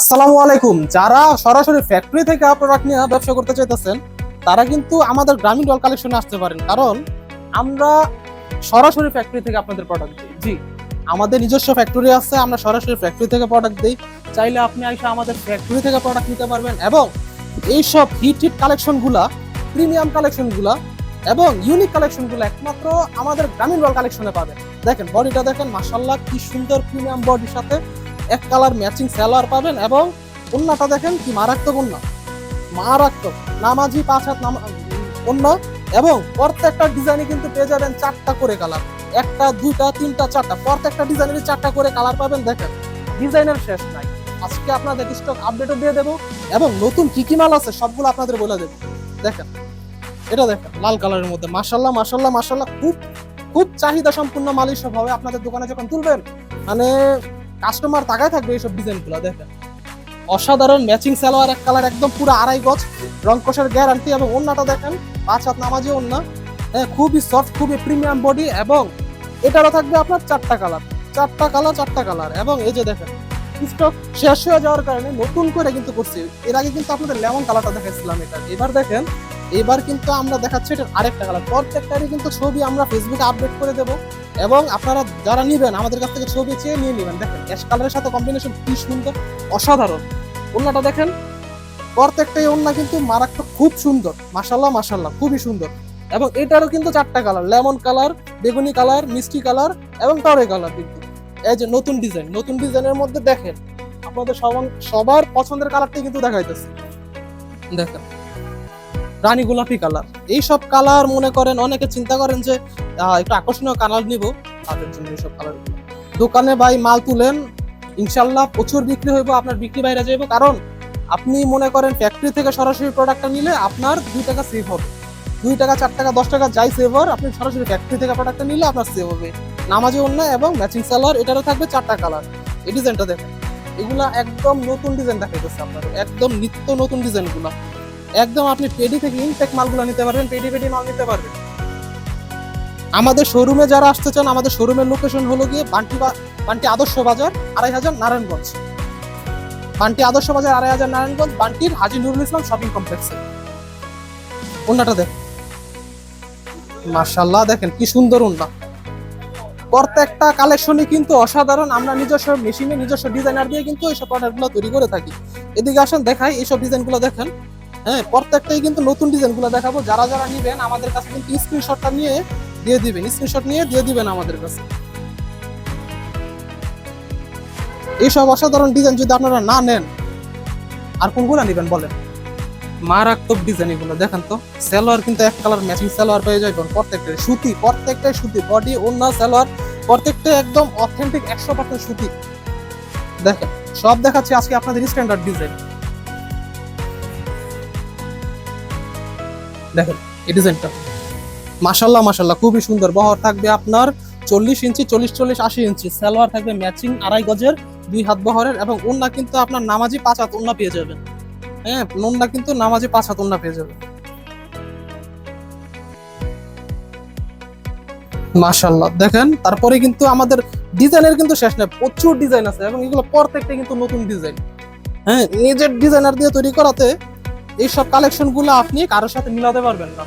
আসসালামু আলাইকুম। যারা সরাসরি ফ্যাক্টরি থেকে প্রোডাক্ট নিয়ে ব্যবসা করতে চাইতেছেন, তারা কিন্তু আমাদের গ্রামীণ ডল কালেকশনে আসতে পারেন। কারণ আমরা সরাসরি ফ্যাক্টরি থেকে আপনাদের প্রোডাক্ট দিই। জি, আমাদের নিজস্ব ফ্যাক্টরি আছে, আমরা সরাসরি ফ্যাক্টরি থেকে প্রোডাক্ট দিই। চাইলে আপনি এসে আমাদের ফ্যাক্টরি থেকে প্রোডাক্ট নিতে পারবেন এবং এইসব হিট হিট কালেকশনগুলা প্রিমিয়াম কালেকশনগুলা এবং ইউনিক কালেকশনগুলো একমাত্র আমাদের গ্রামীণ রল কালেকশনে পাবেন। দেখেন বডিটা দেখেন মাসাল্লাহ কি সুন্দর প্রিমিয়াম বডির সাথে এক কালার ম্যাচিং সালোয়ার পাবেন এবং ওন্নাটা দেখেন কি মারাত্মক ওন্না মারাত্মক। নামাজি পাঁচ হাত নাম ওন্না এবং প্রত্যেকটা ডিজাইনে কিন্তু পেয়ে যাবেন চারটা করে কালার। একটা, দুইটা, তিনটা, চারটা। প্রত্যেকটা ডিজাইনের চারটা করে কালার পাবেন, দেখেন। ডিজাইনের শেষ নাই। আজকে আপনাদের স্টক আপডেটও দিয়ে দেবো এবং নতুন কি কি মাল আছে সবগুলো আপনাদের বলে দেবো। দেখেন। এটা দেখেন, লাল কালারের মধ্যে। মাসাল্লাহ মাসাল্লাহ মাসাল্লাহ খুব খুব চাহিদা সম্পূর্ণ মাল সব হবে। আপনাদের দোকানে যখন তুলবেন মানে কাস্টমার তাকায় থাকবে এইসব ডিজাইনগুলো, দেখেন। অসাধারণ ম্যাচিং সালোয়ার, এক কালার একদম পুরো আড়াই গজ, রং কষার গ্যারান্টি এবং ওন্নাটা দেখেন, পাঁচ হাত নামাজি ওন্না হ্যাঁ খুবই সফট খুবই প্রিমিয়াম বডি এবং এটারও থাকবে আপনার চারটা কালার চারটা কালার চারটা কালার এবং এই যে দেখেন স্টক শেষ হয়ে যাওয়ার কারণে নতুন করে কিন্তু করছি। এর আগে কিন্তু আপনাদের লেমন কালারটা দেখাইছিলাম এটা। এবার দেখেন, এবার কিন্তু আমরা দেখাচ্ছি এটার আরেকটা কালার প্রত্যেকটারই কিন্তু ছবি আমরা ফেসবুকে আপডেট করে দেবো। এবং আপনারা যারা নিবেন, আমাদের কাছ থেকে ছবি চেয়ে নিয়ে নেবেন। দেখেন অ্যাশ কালারের সাথে কম্বিনেশন কি সুন্দর, অসাধারণ। ওন্নাটা দেখেন, প্রত্যেকটাই ওন্না কিন্তু মারাত্মক খুব সুন্দর। মাসাল্লাহ মাসাল্লাহ খুবই সুন্দর। এবং এটারও কিন্তু চারটা কালার লেমন কালার বেগুনি কালার মিষ্টি কালার এবং টরে কালার কিন্তু। এই যে নতুন ডিজাইন নতুন ডিজাইনের মধ্যে দেখেন, আপনাদের সবার সবার পছন্দের কালারটাই কিন্তু দেখাইতেছে। দেখেন। রানী গোলাপি কালার। এইসব কালার মনে করেন, অনেকে চিন্তা করেন যে একটু আকর্ষণীয় কালার নিব, তাদের জন্য এইসব কালার দোকানে ভাই মাল তুলেন ইনশাল্লাহ প্রচুর বিক্রি হইব, আপনার বিক্রি বাইরে যাইব। কারণ আপনি মনে করেন ফ্যাক্টরি থেকে সরাসরি প্রোডাক্টটা নিলে আপনার দুই টাকা সেভ হবে। দুই টাকা, চার টাকা, দশ টাকা যাই সেভ হওয়ার, আপনি সরাসরি ফ্যাক্টরি থেকে প্রোডাক্টটা নিলে আপনার সেভ হবে। নামাজি অন্য এবং ম্যাচিং সালোয়ার এটারও থাকবে চারটা কালার। এই ডিজাইনটা দেখেন। এগুলা একদম নতুন ডিজাইন দেখাইতেছে আপনার একদম নিত্য নতুন ডিজাইনগুলো একদম আপনি পেডি থেকে ইনটেক মালগুলো নিতে পারবেন, পেডি পেডি মাল নিতে পারবেন। আমাদের শোরুমে যারা আসতে চান, আমাদের শোরুমের লোকেশন হলো গিয়ে বান্টি বান্টি আদর্শ বাজার, আড়াই হাজার নারায়ণগঞ্জ। বান্টি আদর্শ বাজার, আড়াই হাজার নারায়ণগঞ্জ, বান্টির হাজি নুরুল ইসলাম শপিং কমপ্লেক্সে ওন্নাটা দেখেন মার্শাল্লাহ দেখেন কি সুন্দর ওন্না প্রত্যেকটা কালেকশনই কিন্তু অসাধারণ। আমরা নিজস্ব মেশিনে নিজস্ব ডিজাইনার দিয়ে কিন্তু এইসব প্রোডাক্টগুলো তৈরি করে থাকি। এদিকে আসেন, দেখাই, এইসব ডিজাইনগুলো দেখেন। হ্যাঁ প্রত্যেকটাই কিন্তু নতুন ডিজাইনগুলো দেখাবো। যারা যারা নিবেন, আমাদের কাছে কিন্তু স্ক্রিনশটটা নিয়ে দিয়ে দিবেন। স্ক্রিনশট নিয়ে দিয়ে দিবেন আমাদের কাছে। এইসব অসাধারণ ডিজাইন যদি আপনারা না নেন, আর কোনগুলো নেবেন বলেন? মারাত্মক ডিজাইন এগুলো, দেখেন তো। সালোয়ার কিন্তু এক কালার ম্যাচিং সালোয়ার পেয়ে যাবেন প্রত্যেকটাই। সুতি প্রত্যেকটাই সুতি বডি ওন্না সালোয়ার, প্রত্যেকটাই একদম অথেন্টিক একশো পার্সেন্ট সুতি। দেখেন, সব দেখাচ্ছি আজকে আপনাদের স্ট্যান্ডার্ড ডিজাইন। দেখেন এই ডিজাইনটা মাশাল্লাহ মাশাল্লাহ খুবই সুন্দর। বহর থাকবে আপনার চল্লিশ ইঞ্চি, চল্লিশ চল্লিশ, আশি ইঞ্চি। সালোয়ার থাকবে ম্যাচিং আড়াই গজের, দুই হাত বহরের এবং ওন্না কিন্তু আপনার নামাজি পাঁচ হাত ওন্না পেয়ে যাবেন। হ্যাঁ ওন্না কিন্তু নামাজি পাঁচ হাত ওন্না পেয়ে যাবেন। মাশাল্লাহ দেখেন, তারপরে কিন্তু আমাদের ডিজাইনের কিন্তু শেষ নেই, প্রচুর ডিজাইন আছে এবং এগুলো প্রত্যেকটা কিন্তু নতুন ডিজাইন। হ্যাঁ নিজের ডিজাইনার দিয়ে তৈরি করাতে এইসব কালেকশনগুলো আপনি কারোর সাথে মিলাতে পারবেন না।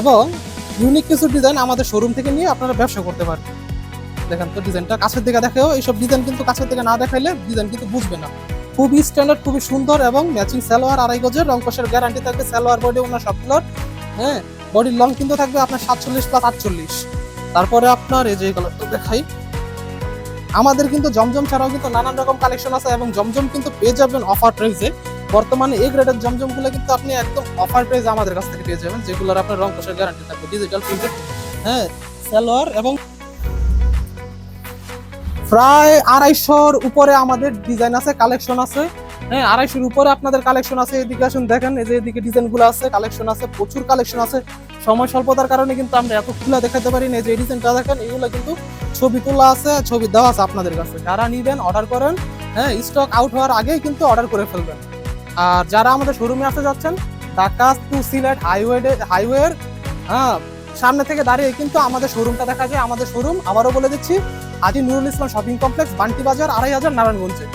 এবং ইউনিক কিছু ডিজাইন আমাদের শোরুম থেকে নিয়ে আপনারা ব্যবসা করতে পারবেন। দেখেন তো ডিজাইনটা কাছের দিকে দেখেও এইসব ডিজাইন কিন্তু কাছের দিকে না দেখাইলে ডিজাইন কিন্তু বুঝবে না। খুবই স্ট্যান্ডার্ড খুবই সুন্দর এবং ম্যাচিং সালোয়ার, আড়াই গজের রং কষের গ্যারান্টি থাকবে। সালোয়ার বডি ওনার সবগুলোর হ্যাঁ বডির লং কিন্তু থাকবে আপনার সাতচল্লিশ প্লাস আটচল্লিশ। তারপরে আপনার এই যে কালারটা দেখাই। আমাদের কিন্তু জমজম ছাড়াও কিন্তু নানান রকম কালেকশন আছে এবং জমজম কিন্তু পেয়ে যাবেন অফার প্রাইসে বর্তমানে এই গ্রেডের জমজমগুলো কিন্তু আপনি একদম অফার প্রাইস আমাদের কাছ থেকে পেয়ে যাবেন, যেগুলোর আপনার রং কষার গ্যারান্টি থাকবে ডিজিটাল প্রিন্টেড হ্যাঁ সালোয়ার এবং প্রায় আড়াইশোর উপরে আমাদের ডিজাইন আছে কালেকশন আছে। হ্যাঁ আড়াইশোর উপরে আপনাদের কালেকশন আছে, এদিকে আসুন দেখেন, এই যে এদিকে ডিজাইনগুলো আছে কালেকশন আছে, প্রচুর কালেকশন আছে। সময় স্বল্পতার কারণে কিন্তু আমরা এত খুলে দেখাতে পারি না যে ডিজাইনটা দেখেন, এগুলো কিন্তু ছবি তোলা আছে, ছবি দেওয়া আছে আপনাদের কাছে। যারা নিবেন অর্ডার করেন হ্যাঁ স্টক আউট হওয়ার আগেই কিন্তু অর্ডার করে ফেলবেন। আর যারা আমাদের শোরুমে আসতে যাচ্ছেন ঢাকা টু সিলেট হাইওয়ে হাইওয়ের হ্যাঁ সামনে থেকে দাঁড়িয়ে কিন্তু আমাদের শোরুমটা দেখা যায়। আমাদের শোরুম আবারও বলে দিচ্ছি আজি নুরুল ইসলাম শপিং কমপ্লেক্স বান্টি বাজার, আড়াই হাজার নারায়ণগঞ্জে।